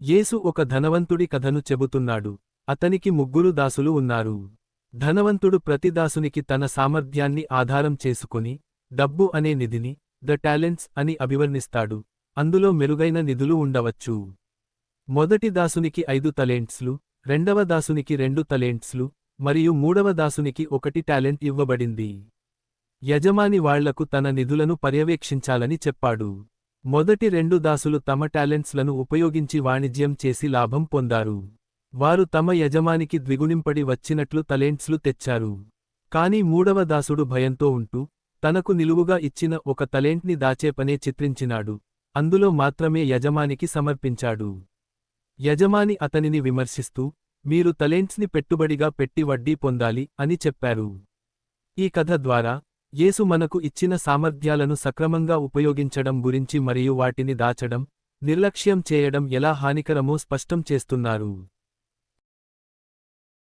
యేసు ఒక ధనవంతుడి కథను చెబుతున్నాడు. అతనికి ముగ్గురు దాసులు ఉన్నారు. ధనవంతుడు ప్రతి దాసునికి తన సామర్థ్యాన్ని ఆధారం చేసుకుని డబ్బు అనే నిధిని ద టాలెంట్స్ అని అభివర్ణిస్తాడు. అందులో మెరుగైన నిధులు ఉండవచ్చు. మొదటి దాసునికి ఐదు తలెంట్స్లు రెండవ దాసునికి రెండు తలెంట్స్లు మరియు మూడవ దాసునికి ఒకటి టాలెంట్ ఇవ్వబడింది. యజమాని వాళ్ళకు తన నిధులను పర్యవేక్షించాలని చెప్పాడు. మొదటి రెండు దాసులు తమ టాలెంట్స్లను ఉపయోగించి వాణిజ్యం చేసి లాభం పొందారు. వారు తమ యజమానికి ద్విగుణింపడి వచ్చినట్లు తలెంట్స్లు తెచ్చారు. కాని మూడవ దాసుడు భయంతో ఉంటూ తనకు నిలువుగా ఇచ్చిన ఒక తలెంట్ని దాచే పనే చిత్రించినాడు. అందులో మాత్రమే యజమానికి సమర్పించాడు. యజమాని అతనిని విమర్శిస్తూ మీరు తలెంట్స్ని పెట్టుబడిగా పెట్టి వడ్డీ పొందాలి అని చెప్పారు. ఈ కథ ద్వారా యేసు మనకు ఇచ్చిన సామర్థ్యాలను సక్రమంగా ఉపయోగించడం గురించి మరియు వాటిని దాచడం నిర్లక్ష్యం చేయడం ఎలా హానికరమో స్పష్టం చేస్తున్నారు.